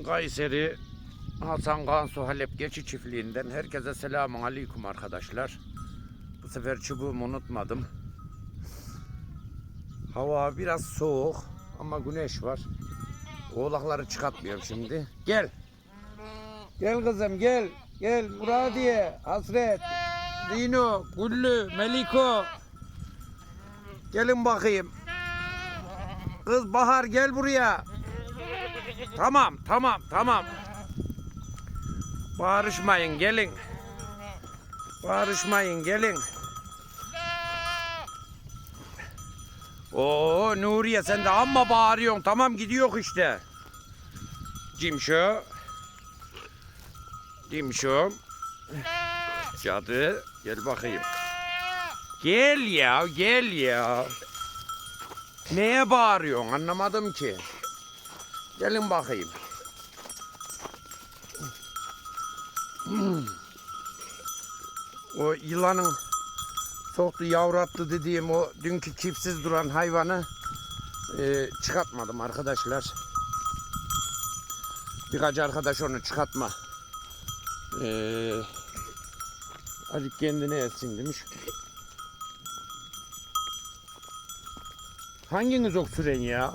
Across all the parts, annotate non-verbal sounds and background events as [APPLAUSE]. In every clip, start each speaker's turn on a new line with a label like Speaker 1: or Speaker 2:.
Speaker 1: Kayseri Hasan Kansu Halep Geçi Çiftliği'nden herkese selamun aleyküm arkadaşlar. Bu sefer çubuğumu unutmadım. Hava biraz soğuk ama güneş var. Oğlakları çıkartmıyorum şimdi. Gel. Gel kızım gel. Gel Muradiye, Hasret, Dino, Güllü, Meliko. Gelin bakayım. Kız Bahar gel buraya. Tamam, tamam, tamam. Bağırışmayın, gelin. Bağırışmayın, gelin. Oo Nuriye sen de amma bağırıyorsun. Tamam gidiyor işte. Cimşo. Cimşom. Cadı gel bakayım. Gel ya gel ya. Neye bağırıyorsun anlamadım ki. Gelin bakayım. O yılanın soktu yavrattı dediğim o dünkü çipsiz duran hayvanı e, çıkartmadım arkadaşlar. Birkaç arkadaş onu çıkartma. E, azıcık kendine etsin demiş. Hanginiz ok süren ya?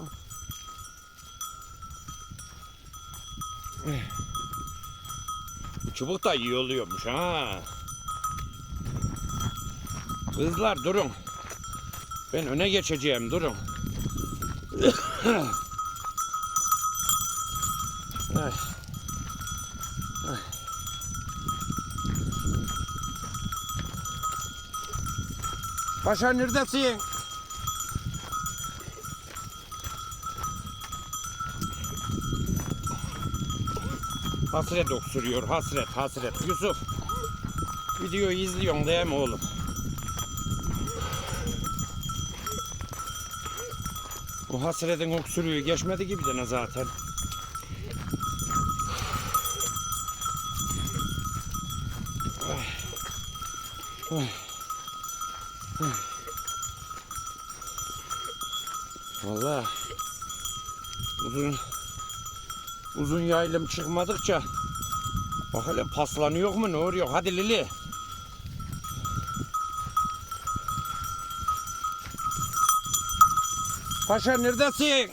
Speaker 1: Bu çubuk da iyi oluyormuş ha. Kızlar durun. Ben öne geçeceğim durun. Ay. Ay. Paşa neredesin? Hasret öksürüyor hasret hasret. Yusuf videoyu izliyorsun değil mi oğlum? Bu hasretin öksürüğü geçmedi gibi de zaten. Ay. Ay. Vallahi uzun uzun yaylım çıkmadıkça. Bak hele paslanıyor mu ne oluyor? Hadi Lili. Paşa neredesin?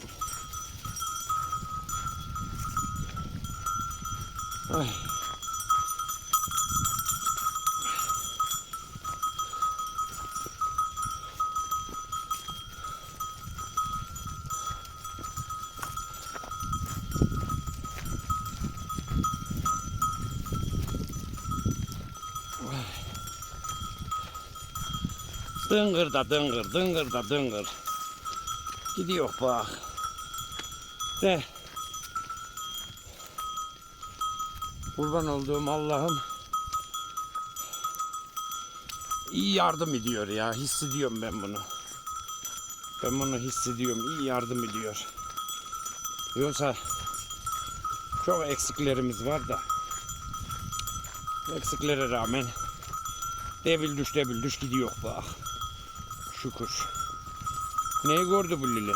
Speaker 1: Dıngır da dıngır, dıngır da dıngır. Gidiyor bak. De. Kurban olduğum Allah'ım iyi yardım ediyor ya. Hissediyorum ben bunu. Ben bunu hissediyorum. İyi yardım ediyor. Yoksa çok eksiklerimiz var da eksiklere rağmen devil düş devil düş gidiyor bak. Şükür. Neyi gördü bu Lili?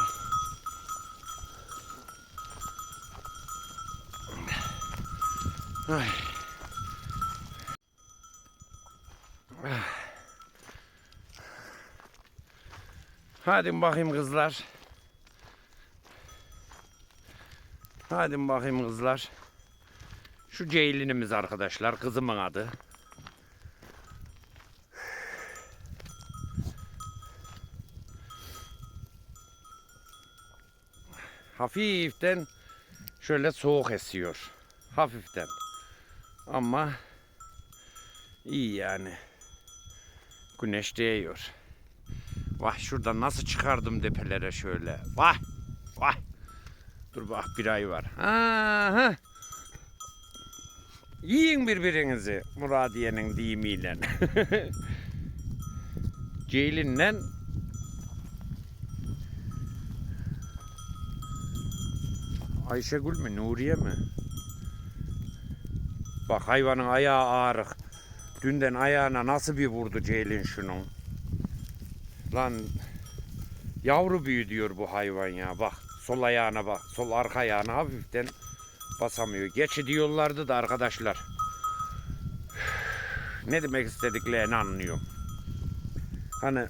Speaker 1: Ay. Hadi bakayım kızlar. Hadi bakayım kızlar. Şu Ceylin'imiz arkadaşlar. Kızımın adı. Hafiften şöyle soğuk esiyor. Hafiften. Ama iyi yani. Güneş değiyor. Vah şuradan nasıl çıkardım depelere şöyle. Vah vah. Dur bak bir ay var. Aha. Yiyin birbirinizi Muradiye'nin deyimiyle. [LAUGHS] Ceylin'le Ayşegül mü Nuriye mi? Bak hayvanın ayağı ağrık. Dünden ayağına nasıl bir vurdu Ceylin şunun. Lan yavru büyü diyor bu hayvan ya bak. Sol ayağına bak. Sol arka ayağına hafiften basamıyor. Geçi diyorlardı da arkadaşlar. [SIGHS] Ne demek istediklerini anlıyorum. Hani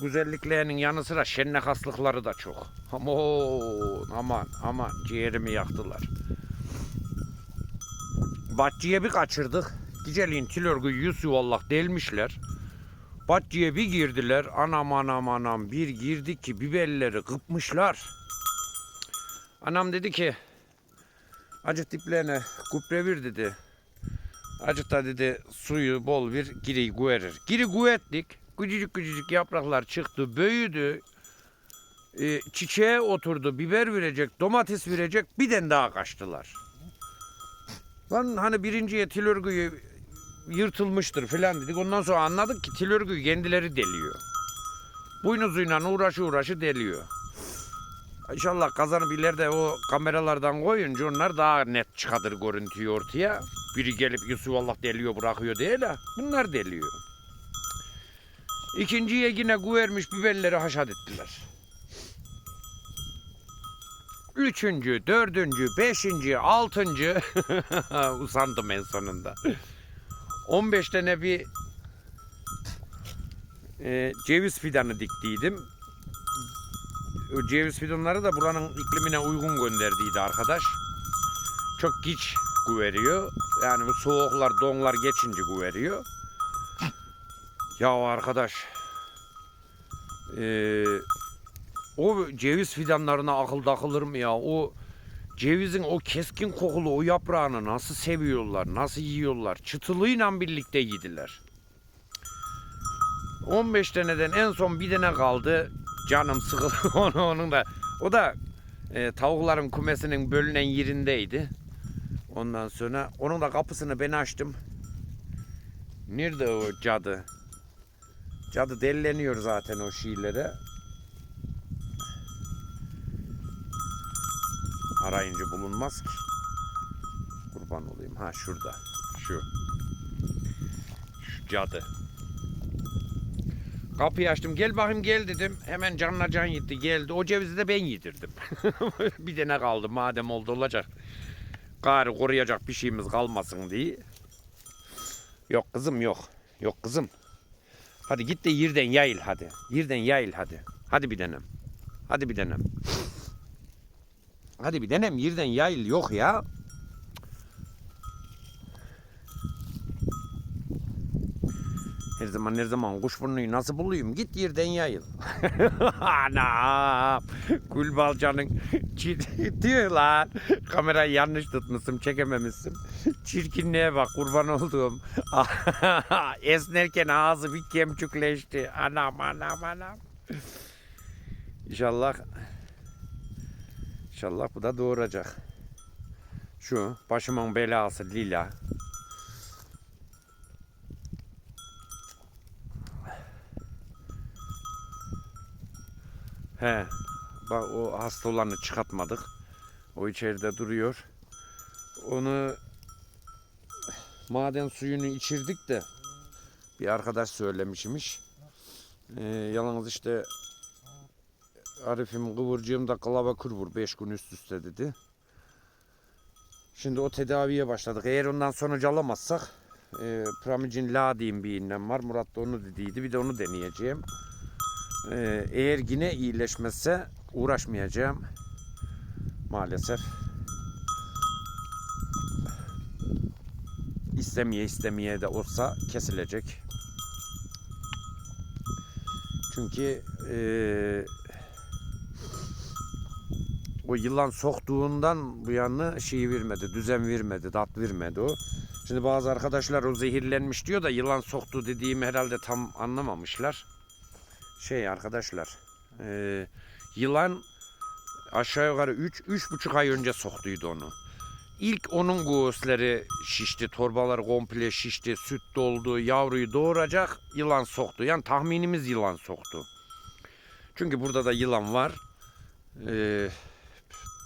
Speaker 1: güzelliklerinin yanı sıra şenlik haslıkları da çok. Aman aman aman ciğerimi yaktılar. Bahçeye bir kaçırdık. Geceliğin til örgüyü yüz yuvarlak delmişler. Bahçeye bir girdiler. Anam anam anam bir girdik ki biberleri kıpmışlar. Anam dedi ki acık diplerine gübre bir dedi. Acık da dedi suyu bol bir giri güverir. Giri güvettik. Küçücük küçücük yapraklar çıktı, büyüdü. E, çiçeğe oturdu, biber verecek, domates verecek, bir den daha kaçtılar. Lan hani birinciye til örgüyü yırtılmıştır filan dedik. Ondan sonra anladık ki til örgüyü kendileri deliyor. Boynuzuyla uğraşı uğraşı deliyor. İnşallah kazanıp ileride o kameralardan koyunca onlar daha net çıkarır görüntüyü ortaya. Biri gelip Yusuf Allah deliyor bırakıyor değil ha. Bunlar deliyor. İkinciye yine güvermiş biberleri haşat ettiler. Üçüncü, dördüncü, beşinci, altıncı [LAUGHS] usandım en sonunda. 15 tane bir e, ceviz fidanı diktiydim. O ceviz fidanları da buranın iklimine uygun gönderdiydi arkadaş. Çok geç güveriyor. Yani bu soğuklar, donlar geçince güveriyor. Ya arkadaş. Eee o ceviz fidanlarına akıl takılır mı ya? O cevizin o keskin kokulu o yaprağını nasıl seviyorlar, nasıl yiyorlar? Çıtılığıyla birlikte yediler. 15 taneden en son bir tane kaldı. Canım sıkıldı [LAUGHS] onu onun da. O da e, tavukların kumesinin bölünen yerindeydi. Ondan sonra onun da kapısını ben açtım. Nerede o cadı? Cadı delleniyor zaten o şiirlere. Arayınca bulunmaz ki. Kurban olayım. Ha şurada. Şu. Şu cadı. Kapıyı açtım. Gel bakayım gel dedim. Hemen canla can gitti. Geldi. O cevizi de ben yedirdim. [LAUGHS] bir tane kaldı. Madem oldu olacak. Gari koruyacak bir şeyimiz kalmasın diye. Yok kızım yok. Yok kızım. Hadi git de yerden yayıl hadi. Yerden yayıl hadi. Hadi bir denem. Hadi bir denem. Hadi bir denem yerden yayıl yok ya. Her zaman her zaman kuşburnuyu nasıl bulayım? Git yerden yayıl. [LAUGHS] Anam. Gülbalcanın çir- diyor lan. Kamerayı yanlış tutmuşsun, çekememişsin. Çirkinliğe bak kurban olduğum. [LAUGHS] Esnerken ağzı bir kemçükleşti. Anam anam anam. İnşallah İnşallah bu da doğuracak. Şu başımın belası lila. He. Bak o hasta olanı çıkartmadık. O içeride duruyor. Onu maden suyunu içirdik de bir arkadaş söylemişmiş. Ee, yalnız işte Arif'im kıvırcığımda klava kurvur 5 gün üst üste dedi. Şimdi o tedaviye başladık. Eğer ondan sonuç alamazsak e, Pramicin La diyeyim bir iğnem var. Murat da onu dediydi. Bir de onu deneyeceğim. E, eğer yine iyileşmezse uğraşmayacağım. Maalesef. İstemeye istemeye de olsa kesilecek. Çünkü eee o yılan soktuğundan bu yana şey vermedi, düzen vermedi, tat vermedi o. Şimdi bazı arkadaşlar o zehirlenmiş diyor da yılan soktu dediğimi herhalde tam anlamamışlar. Şey arkadaşlar, e, yılan aşağı yukarı 3 üç, buçuk ay önce soktuydu onu. İlk onun göğüsleri şişti, torbalar komple şişti, süt doldu, yavruyu doğuracak yılan soktu. Yani tahminimiz yılan soktu. Çünkü burada da yılan var. Eee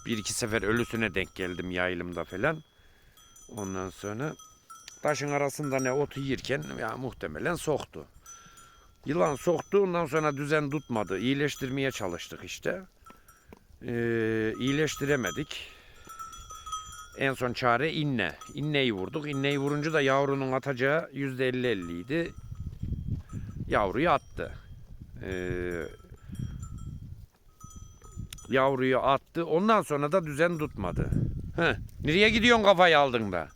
Speaker 1: bir iki sefer ölüsüne denk geldim yayılımda falan. Ondan sonra taşın arasında ne otu yerken ya muhtemelen soktu. Yılan soktu ondan sonra düzen tutmadı. İyileştirmeye çalıştık işte. Ee, iyileştiremedik. En son çare inne. İnneyi vurduk. İnneyi vurunca da yavrunun atacağı %50-50 idi. Yavruyu attı. Ee, yavruyu attı. Ondan sonra da düzen tutmadı. Heh, nereye gidiyorsun kafayı aldın da?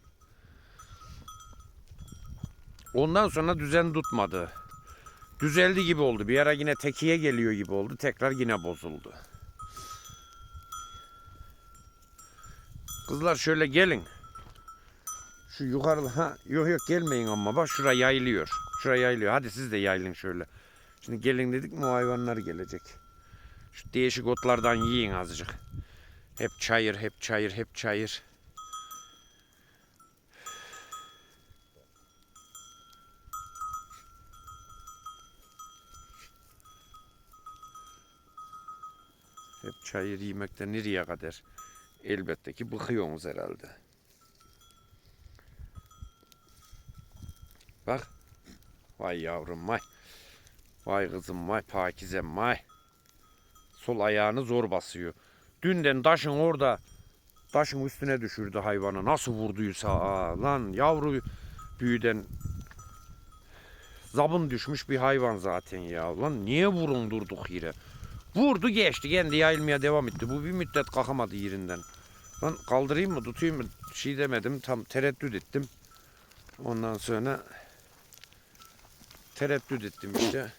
Speaker 1: Ondan sonra düzen tutmadı. Düzeldi gibi oldu. Bir ara yine tekiye geliyor gibi oldu. Tekrar yine bozuldu. Kızlar şöyle gelin. Şu yukarı ha yok yok gelmeyin ama bak şura yayılıyor. Şura yayılıyor. Hadi siz de yayılın şöyle. Şimdi gelin dedik mi hayvanlar gelecek. Şu değişik otlardan yiyin azıcık. Hep çayır, hep çayır, hep çayır. Hep çayır yemekten nereye kadar? Elbette ki bıkıyorsunuz herhalde. Bak. Vay yavrum vay. Vay kızım vay pakizem vay. Sol ayağını zor basıyor. Dünden taşın orada taşın üstüne düşürdü hayvanı. Nasıl vurduysa aa, lan yavru büyüden zabın düşmüş bir hayvan zaten ya. Lan niye vurun durduk yere? Vurdu geçti kendi yayılmaya devam etti. Bu bir müddet kalkamadı yerinden. Lan kaldırayım mı tutayım mı şey demedim tam tereddüt ettim. Ondan sonra tereddüt ettim işte.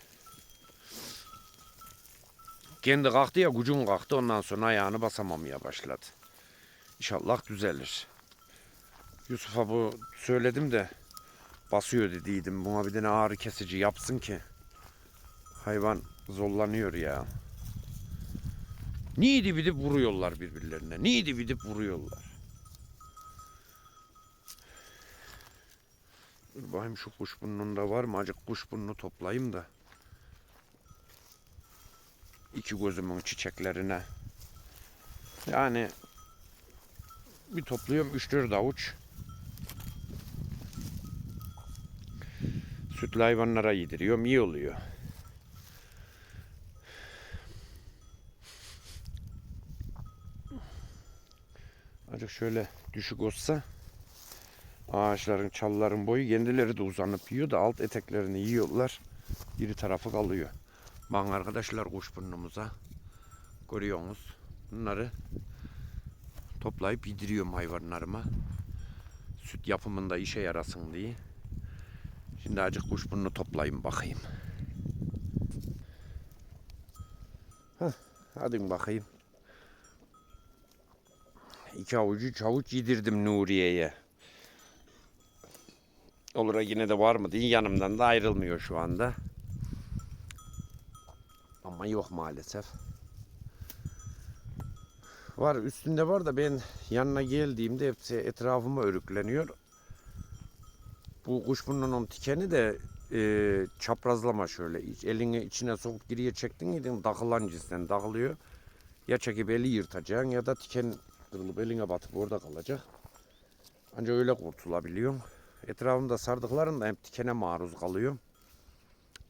Speaker 1: Kendi kalktı ya gücüm kalktı ondan sonra ayağını basamamaya başladı. İnşallah düzelir. Yusuf'a bu söyledim de basıyor dediydim. Buna bir tane ağrı kesici yapsın ki. Hayvan zorlanıyor ya. Niye dip dip vuruyorlar birbirlerine? Niye dip dip vuruyorlar? Dur bakayım şu kuşburnunda var mı? Acık kuşburnunu toplayayım da. İki gözümün çiçeklerine. Yani bir topluyorum 3-4 avuç. Sütlü hayvanlara yediriyorum. iyi oluyor. Acık şöyle düşük olsa ağaçların, çalıların boyu kendileri de uzanıp yiyor da alt eteklerini yiyorlar. Biri tarafı kalıyor. Bakın arkadaşlar kuşburnumuza görüyorsunuz. Bunları toplayıp yediriyorum hayvanlarıma. Süt yapımında işe yarasın diye. Şimdi acık kuşburnunu toplayayım bakayım. Heh, hadi bakayım. İki avucu üç avuç yedirdim Nuriye'ye. Olur yine de var mı diye yanımdan da ayrılmıyor şu anda. Ama yok maalesef. Var üstünde var da ben yanına geldiğimde hepsi etrafıma örükleniyor. Bu kuşburnunun tikeni de e, çaprazlama şöyle. Elini içine sokup geriye çektin miydin takılan cinsten takılıyor. Ya çekip eli yırtacaksın ya da tiken kırılıp eline batıp orada kalacak. Ancak öyle kurtulabiliyorum. Etrafımda sardıklarında hep tikene maruz kalıyorum.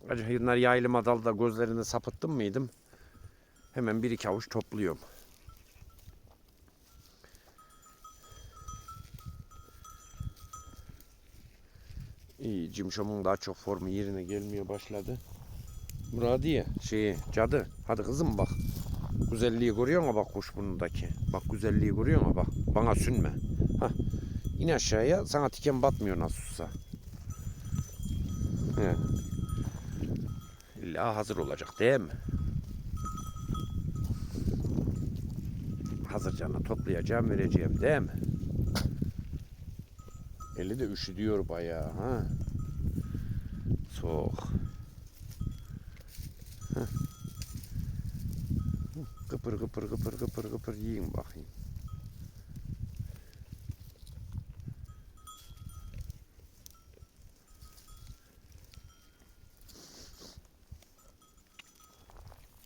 Speaker 1: Acaba bunlar yaylıma dalda gözlerini sapıttım mıydım? Hemen bir iki avuç topluyorum. İyi, Cimşom'un daha çok formu yerine gelmeye başladı. Muradiye, şeyi, cadı. Hadi kızım bak. Güzelliği görüyor musun bak kuşburnundaki? Bak güzelliği görüyor musun bak. Bana sünme. Hah. İn aşağıya sana tiken batmıyor nasılsa. He. İlla hazır olacak değil mi? Hazır canına toplayacağım vereceğim değil mi? Eli de üşüdüyor bayağı ha. Soğuk. Heh. Kıpır kıpır kıpır kıpır kıpır yiyin bakayım.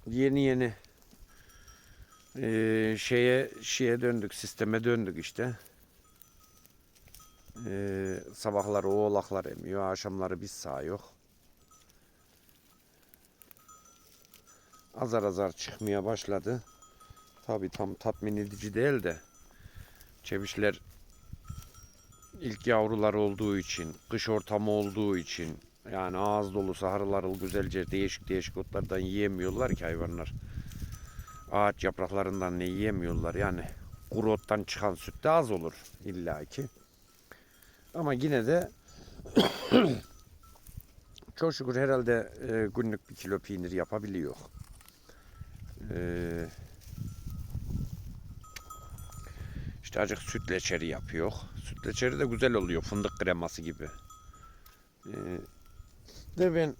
Speaker 1: Yeni yeni eee, şeye şeye döndük, sisteme döndük işte. Ee, sabahları oğlaklar emiyor, akşamları biz sağ yok. Azar azar çıkmaya başladı. Tabi tam tatmin edici değil de çevişler ilk yavrular olduğu için, kış ortamı olduğu için yani ağız dolusu harıl harıl güzelce değişik değişik otlardan yiyemiyorlar ki hayvanlar. Ağaç yapraklarından ne yiyemiyorlar yani kuru ottan çıkan süt de az olur illaki. Ama yine de [COUGHS] çok şükür herhalde e, günlük bir kilo peynir yapabiliyor. Ee, işte acık süt leçeri yapıyor. Süt leçeri de güzel oluyor fındık kreması gibi. Ee, de ben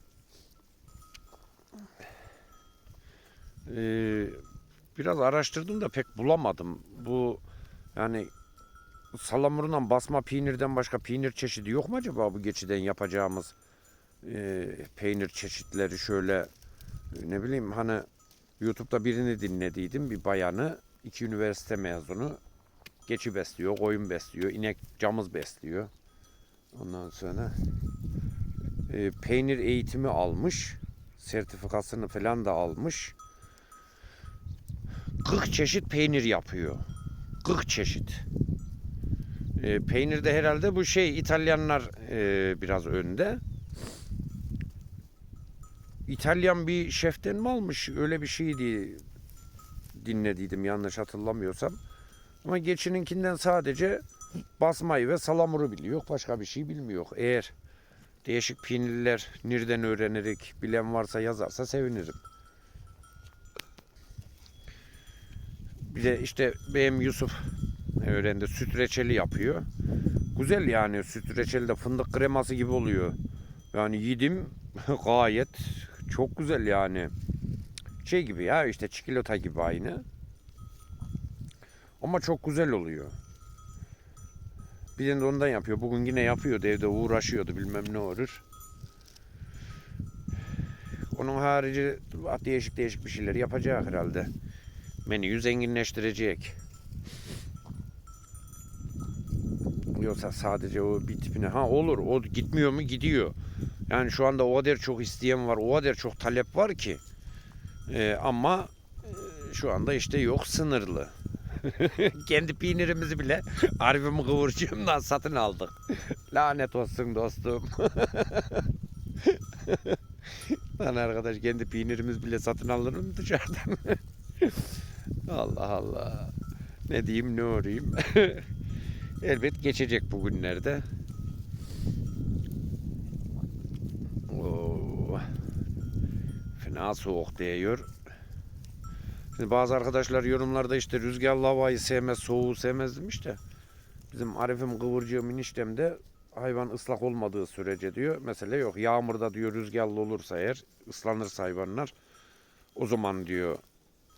Speaker 1: ee, biraz araştırdım da pek bulamadım. Bu yani salamurundan basma peynirden başka peynir çeşidi yok mu acaba bu geçiden yapacağımız ee, peynir çeşitleri şöyle e, ne bileyim hani YouTube'da birini dinlediydim bir bayanı iki üniversite mezunu geçi besliyor, koyun besliyor, inek camız besliyor. Ondan sonra e, peynir eğitimi almış, sertifikasını falan da almış. 40 çeşit peynir yapıyor. 40 çeşit. E, peynirde herhalde bu şey İtalyanlar e, biraz önde. İtalyan bir şeften mi almış? Öyle bir şeydi dinlediydim yanlış hatırlamıyorsam. Ama geçininkinden sadece basmayı ve salamuru biliyor. Başka bir şey bilmiyor. Eğer değişik peynirler nereden öğrenerek bilen varsa yazarsa sevinirim. Bir de işte benim Yusuf öğrendi. Süt reçeli yapıyor. Güzel yani süt reçeli de fındık kreması gibi oluyor. Yani yedim [LAUGHS] gayet çok güzel yani. Şey gibi ya işte çikolata gibi aynı. Ama çok güzel oluyor. Bir de ondan yapıyor. Bugün yine yapıyordu evde uğraşıyordu bilmem ne olur. Onun harici değişik değişik bir şeyler yapacak herhalde. Menüyü zenginleştirecek. Yoksa sadece o bir tipine ha olur o gitmiyor mu gidiyor. Yani şu anda o kadar çok isteyen var, o kadar çok talep var ki. Ee, ama e, şu anda işte yok sınırlı. [LAUGHS] Kendi peynirimizi bile Arif'im kıvırcığımdan satın aldık. Lanet olsun dostum. [LAUGHS] Lan arkadaş kendi peynirimiz bile satın alır mı dışarıdan? [LAUGHS] Allah Allah. Ne diyeyim ne uğrayayım. Elbet geçecek bugünlerde. Oo. Fena soğuk değiyor. Şimdi bazı arkadaşlar yorumlarda işte rüzgarlı havayı sevmez, soğuğu sevmez demiş de bizim Arif'im kıvırcığım eniştem de hayvan ıslak olmadığı sürece diyor. Mesele yok. Yağmurda diyor rüzgarlı olursa eğer ıslanırsa hayvanlar o zaman diyor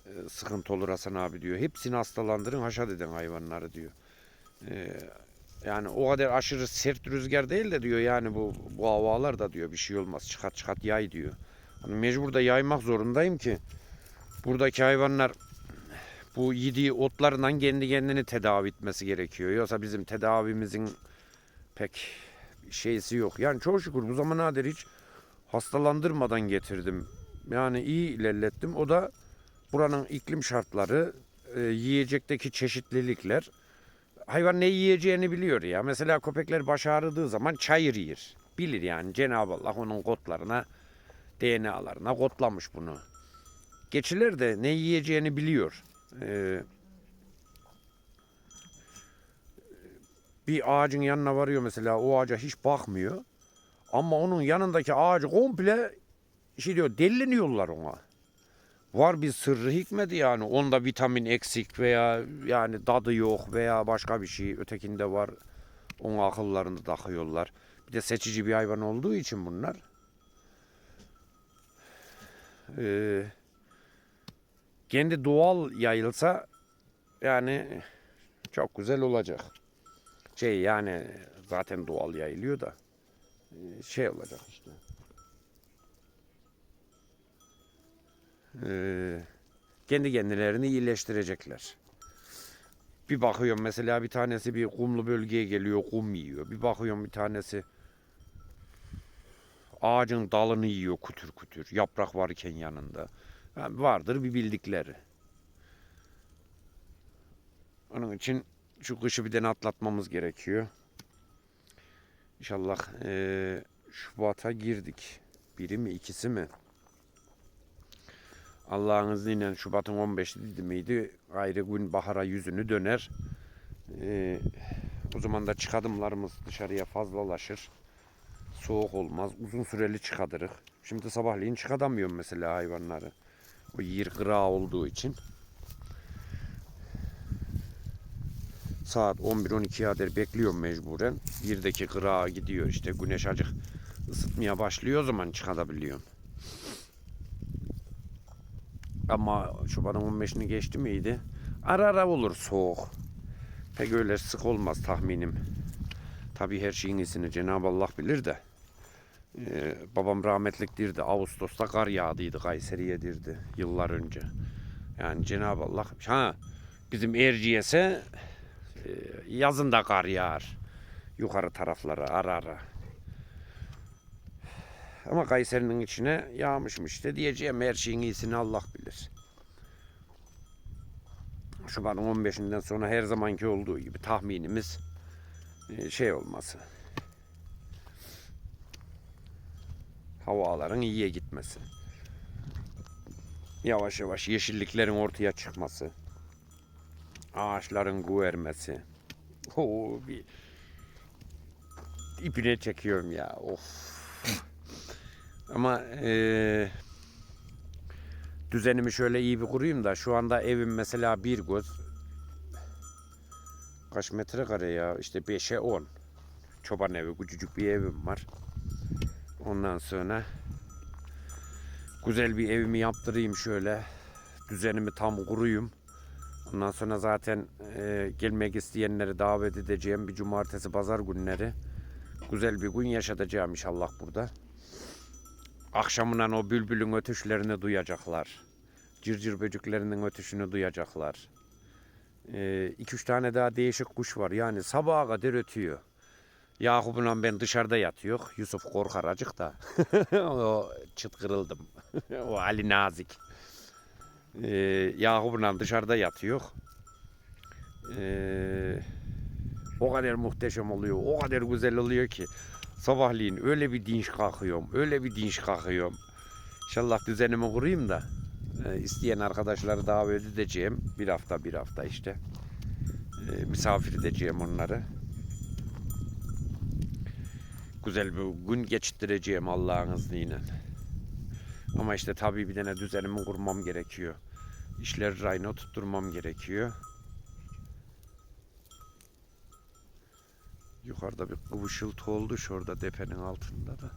Speaker 1: e, sıkıntı olur Hasan abi diyor. Hepsini hastalandırın haşat edin hayvanları diyor. E, yani o kadar aşırı sert rüzgar değil de diyor yani bu, bu havalar da diyor bir şey olmaz. Çıkat çıkat yay diyor. Hani mecbur da yaymak zorundayım ki buradaki hayvanlar bu yediği otlarından kendi kendini tedavi etmesi gerekiyor. Yoksa bizim tedavimizin pek şeysi yok. Yani çok şükür bu zamana kadar hiç hastalandırmadan getirdim. Yani iyi ilerlettim. O da buranın iklim şartları, e, yiyecekteki çeşitlilikler. Hayvan ne yiyeceğini biliyor ya. Mesela köpekler baş ağrıdığı zaman çayır yer. Bilir yani Cenab-ı Allah onun kotlarına, DNA'larına kodlamış bunu. Geçiler de ne yiyeceğini biliyor. Ee, bir ağacın yanına varıyor mesela o ağaca hiç bakmıyor. Ama onun yanındaki ağacı komple şey diyor delleniyorlar ona. Var bir sırrı hikmeti yani. Onda vitamin eksik veya yani tadı yok veya başka bir şey. Ötekinde var. Onun akıllarını takıyorlar. Bir de seçici bir hayvan olduğu için bunlar. Ee, kendi doğal yayılsa yani çok güzel olacak. Şey yani zaten doğal yayılıyor da e, şey olacak işte. Ee, kendi kendilerini iyileştirecekler. Bir bakıyorum mesela bir tanesi bir kumlu bölgeye geliyor kum yiyor. Bir bakıyorum bir tanesi ağacın dalını yiyor kütür kütür. Yaprak varken yanında. Yani vardır bir bildikleri. Onun için şu kışı bir tane atlatmamız gerekiyor. İnşallah eee Şubat'a girdik. Biri mi ikisi mi? Allah'ın izniyle Şubat'ın 15'i dedi miydi? Ayrı gün bahara yüzünü döner. Eee, o zaman da çıkadımlarımız dışarıya fazlalaşır. Soğuk olmaz. Uzun süreli çıkadırık. Şimdi sabahleyin çıkadamıyorum mesela hayvanları. O yer kıra olduğu için. Saat 11-12'ye kadar bekliyorum mecburen. Birdeki kırağa gidiyor işte güneş acık ısıtmaya başlıyor o zaman çıkabiliyorum. Ama Şubat'ın 15'ini geçti miydi? Ara ara olur soğuk. Pek öyle sık olmaz tahminim. Tabii her şeyin iyisini Cenab-ı Allah bilir de. Ee, babam rahmetlik dirdi. Ağustos'ta kar yağdıydı Kayseri'ye dirdi yıllar önce. Yani Cenab-ı Allah ha bizim Erciyes'e e, yazın da kar yağar. Yukarı taraflara ara ara. Ama Kayseri'nin içine yağmışmış işte diyeceğim her şeyin iyisini Allah bilir. Şubat'ın 15'inden sonra her zamanki olduğu gibi tahminimiz e, şey olması. Havaların iyiye gitmesi. Yavaş yavaş yeşilliklerin ortaya çıkması. Ağaçların güvermesi. Oo, bir ipine çekiyorum ya. Of. Ama eee düzenimi şöyle iyi bir kurayım da şu anda evim mesela bir göz kaç metrekare ya işte 5'e 10 çoban evi küçücük bir evim var ondan sonra güzel bir evimi yaptırayım şöyle düzenimi tam kuruyum ondan sonra zaten e, gelmek isteyenleri davet edeceğim bir cumartesi pazar günleri güzel bir gün yaşatacağım inşallah burada Akşamından o bülbülün ötüşlerini duyacaklar. Cırcır böceklerinin ötüşünü duyacaklar. Ee, iki üç tane daha değişik kuş var. Yani sabaha kadar ötüyor. Yakup'la ben dışarıda yatıyor. Yusuf korkar acık da. [LAUGHS] o çıt kırıldım. [LAUGHS] o Ali Nazik. Ee, Yakup'la dışarıda yatıyor. Ee, o kadar muhteşem oluyor. O kadar güzel oluyor ki. Sabahleyin öyle bir dinç kalkıyorum. Öyle bir dinç kalkıyorum. İnşallah düzenimi kurayım da e, isteyen arkadaşları davet edeceğim. Bir hafta bir hafta işte. E, misafir edeceğim onları. Güzel bir gün geçireceğim Allah'ın izniyle. Ama işte tabii bir tane düzenimi kurmam gerekiyor. İşleri rayına tutturmam gerekiyor. Yukarıda bir kıvışıltı oldu şurada depenin altında da.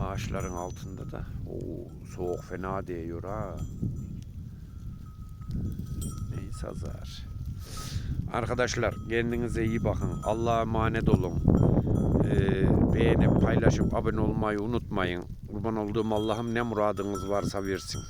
Speaker 1: Ağaçların altında da. Oo, soğuk fena değiyor ha. Neyse azar. Arkadaşlar kendinize iyi bakın. Allah'a emanet olun. Ee, beğenip paylaşıp abone olmayı unutmayın. Kurban olduğum Allah'ım ne muradınız varsa versin.